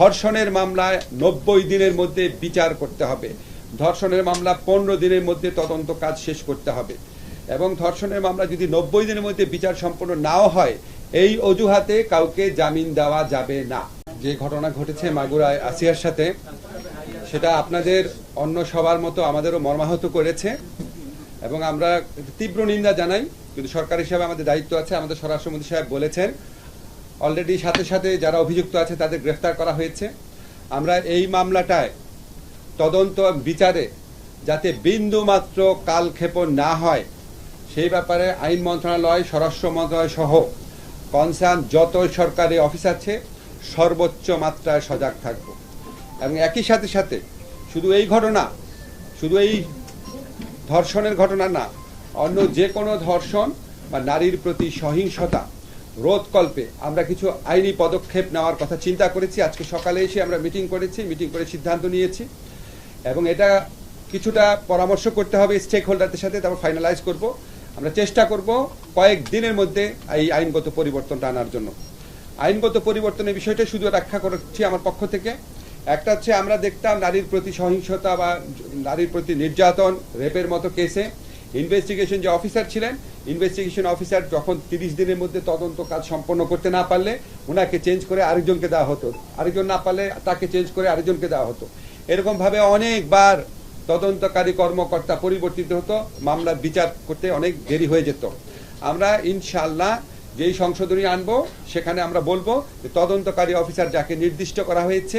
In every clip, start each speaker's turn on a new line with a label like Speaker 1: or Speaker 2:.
Speaker 1: ধর্ষণের মামলায় নব্বই দিনের মধ্যে বিচার করতে হবে। ধর্ষণের মামলা পনেরো দিনের মধ্যে তদন্ত কাজ শেষ করতে হবে। এবং ধর্ষণের মামলা যদি নব্বই দিনের মধ্যে বিচার সম্পন্ন নাও হয়, এই অজুহাতে কাউকে জামিন দেওয়া যাবে না। যে ঘটনা ঘটেছে মাগুরায় আসিয়ার সাথে, সেটা আপনাদের অন্য সবার মতো আমাদেরও মর্মাহত করেছে। এবং আমরা তীব্র নিন্দা জানাই। কিন্তু সরকার হিসাবে আমাদের দায়িত্ব আছে। আমাদের স্বরাষ্ট্রমন্ত্রী সাহেব বলেছেন অলরেডি সাথে সাথে যারা অভিযুক্ত আছে তাদের গ্রেফতার করা হয়েছে। আমরা এই মামলাটায় তদন্ত বিচারে যাতে বিন্দু মাত্র কালক্ষেপণ না হয়, সেই ব্যাপারে আইন মন্ত্রণালয়, স্বরাষ্ট্র মন্ত্রণালয় সহ কনসার্ন যত সরকারি অফিস আছে, সর্বোচ্চ মাত্রায় সজাগ থাকব। এবং একই সাথে সাথে শুধু এই ঘটনা, শুধু এই ধর্ষণের ঘটনা না, অন্য যে কোনো ধর্ষণ বা নারীর প্রতি সহিংসতা রোধকল্পে আমরা কিছু আইনি পদক্ষেপ নেওয়ার কথা চিন্তা করেছি। আজকে সকালে এসে আমরা মিটিং করেছি, মিটিং করে সিদ্ধান্ত নিয়েছি এবং এটা কিছুটা পরামর্শ করতে হবে স্টেক হোল্ডারদের সাথে, তারপর ফাইনালাইজ করব। আমরা চেষ্টা করব কয়েক দিনের মধ্যে এই আইনগত পরিবর্তনটা আনার জন্য। আইনগত পরিবর্তনের বিষয়টা শুধু রক্ষা করছি আমার পক্ষ থেকে। একটা হচ্ছে আমরা দেখতাম নারীর প্রতি সহিংসতা বা নারীর প্রতি নির্যাতন, রেপের মতো কেসে ইনভেস্টিগেশন যে অফিসার ছিলেন ইনভেস্টিগেশন অফিসার যখন তিরিশ দিনের মধ্যে তদন্ত কাজ সম্পন্ন করতে না পারলে, ওনাকে চেঞ্জ করে আরেকজনকে দেওয়া হতো। আরেকজন না পারলে তাকে চেঞ্জ করে আরেকজনকে দেওয়া হতো। এরকমভাবে অনেকবার তদন্তকারী কর্মকর্তা পরিবর্তিত হতো, মামলার বিচার করতে অনেক দেরি হয়ে যেত। আমরা ইনশাল্লাহ যেই সংশোধনী আনব, সেখানে আমরা বলব যে তদন্তকারী অফিসার যাকে নির্দিষ্ট করা হয়েছে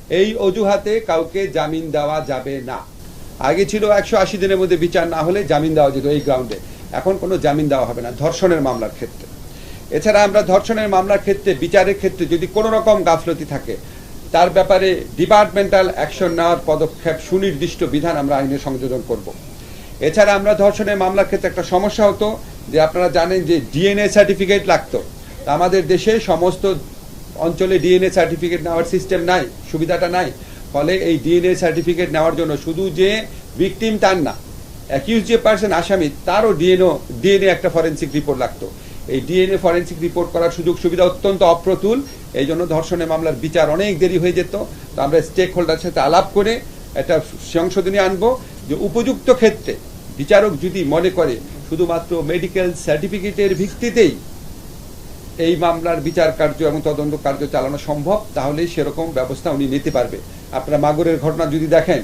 Speaker 1: এই অজুহাতে কাউকে জামিন দেওয়া যাবে না। আগে ছিল একশো আশি দিনের মধ্যে বিচার না হলে জামিন দেওয়া যেত এই গ্রাউন্ডে এখন কোনো জামিন দেওয়া হবে না, ধর্ষণের মামলার ক্ষেত্রে। এছাড়া আমরা ধর্ষণের মামলার ক্ষেত্রে, বিচারের ক্ষেত্রে যদি কোনো রকম গাফলতি থাকে, তার ব্যাপারে ডিপার্টমেন্টাল অ্যাকশন নেওয়ার পদক্ষেপ সুনির্দিষ্ট বিধান আমরা আইনে সংযোজন করব। এছাড়া আমরা ধর্ষণের মামলার ক্ষেত্রে একটা সমস্যা হতো, যে আপনারা জানেন যে ডিএনএ সার্টিফিকেট লাগতো। আমাদের দেশে সমস্ত অঞ্চলে ডিএনএ সার্টিফিকেট নেওয়ার সিস্টেম নাই, সুবিধাটা নাই। ফলে এই ডিএনএ সার্টিফিকেট নেওয়ার জন্য শুধু যে ভিকটিম তার না অ্যাকিউজ যে পার্সন আসামি, তারও ডিএনও ডিএনএ একটা ফরেন্সিক রিপোর্ট লাগতো। এই ডিএনএ ফরেন্সিক রিপোর্ট করার সুযোগ সুবিধা অত্যন্ত অপ্রতুল, এই জন্য ধর্ষণের মামলার বিচার অনেক দেরি হয়ে যেত। তো আমরা স্টেক হোল্ডার সাথে আলাপ করে একটা সংশোধনী আনব যে উপযুক্ত ক্ষেত্রে বিচারক যদি মনে করে, শুধুমাত্র মেডিকেল সার্টিফিকেটের ভিত্তিতেই এই মামলার বিচার কার্য এবং তদন্ত কার্য চালানো সম্ভব তাহলে সেরকম ব্যবস্থা উনি নিতে পারবে। আপনারা মাগুরের ঘটনা যদি দেখেন,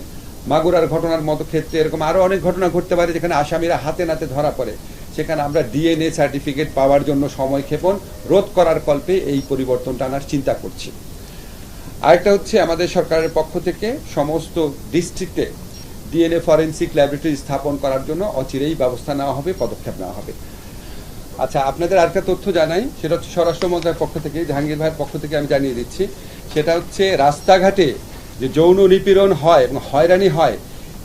Speaker 1: মাগুরার ঘটনার মতো ক্ষেত্রে এরকম আরও অনেক ঘটনা ঘটতে পারে যেখানে আসামিরা হাতে নাতে ধরা পড়ে। সেখানে আমরা ডিএনএ সার্টিফিকেট পাওয়ার জন্য সময় ক্ষেপণ, রোধ করার কল্পে এই পরিবর্তনটা আনার চিন্তা করছি। আরেকটা হচ্ছে আমাদের সরকারের পক্ষ থেকে সমস্ত ডিস্ট্রিক্টে ডিএনএ ফরেন্সিক ল্যাবরেটরি স্থাপন করার জন্য অচিরেই ব্যবস্থা নেওয়া হবে, পদক্ষেপ নেওয়া হবে। আচ্ছা আপনাদের আরেকটা তথ্য জানাই, সেটা হচ্ছে স্বরাষ্ট্র মন্ত্রণালয়ের পক্ষ থেকে, জাহাঙ্গীর ভাইয়ের পক্ষ থেকে আমি জানিয়ে দিচ্ছি। সেটা হচ্ছে রাস্তাঘাটে যে যৌন নিপীড়ন হয় এবং হয়রানি হয়,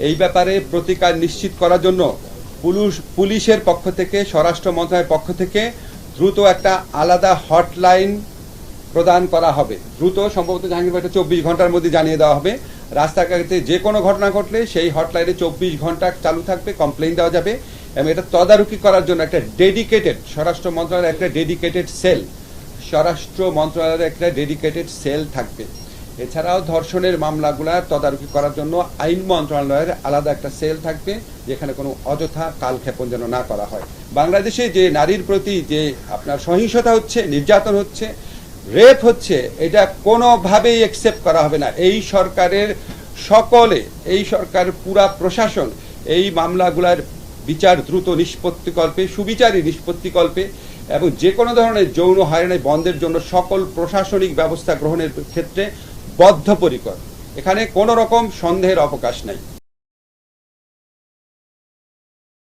Speaker 1: এই ব্যাপারে প্রতিকার নিশ্চিত করার জন্য পুলিশ পুলিশের পক্ষ থেকে, স্বরাষ্ট্র মন্ত্রণালয়ের পক্ষ থেকে দ্রুত একটা আলাদা হটলাইন প্রদান করা হবে। দ্রুত সম্ভবত জাহাঙ্গীর ভাইটা চব্বিশ ঘণ্টার মধ্যে জানিয়ে দেওয়া হবে। রাস্তাঘাটে যে কোনো ঘটনা ঘটলে সেই হটলাইনে চব্বিশ ঘণ্টা চালু থাকবে কমপ্লেন দেওয়া যাবে। এবং এটা তদারকি করার জন্য একটা ডেডিকেটেড স্বরাষ্ট্র মন্ত্রণালয়ের একটা ডেডিকেটেড সেল স্বরাষ্ট্র মন্ত্রণালয়ের একটা ডেডিকেটেড সেল থাকবে। এছাড়াও ধর্ষণের মামলাগুলা তদারকি করার জন্য আইন মন্ত্রণালয়ের আলাদা একটা সেল থাকবে, যেখানে কোনো অযথা কালক্ষেপণ যেন না করা হয়। বাংলাদেশে যে নারীর প্রতি যে আপনার সহিংসতা হচ্ছে, নির্যাতন হচ্ছে রেপ হচ্ছে, এটা কোনোভাবেই একসেপ্ট করা হবে না। এই সরকারের সকলে, এই সরকার পুরা প্রশাসন এই মামলাগুলার বিচার দ্রুত নিষ্পত্তিকল্পে, সুবিচারী নিষ্পত্তিকল্পে এবং যে কোনো ধরনের যৌন হয়রানি বন্ধের জন্য সকল প্রশাসনিক ব্যবস্থা গ্রহণের ক্ষেত্রে বদ্ধপরিকর। এখানে কোনো রকম সন্দেহের অবকাশ নাই।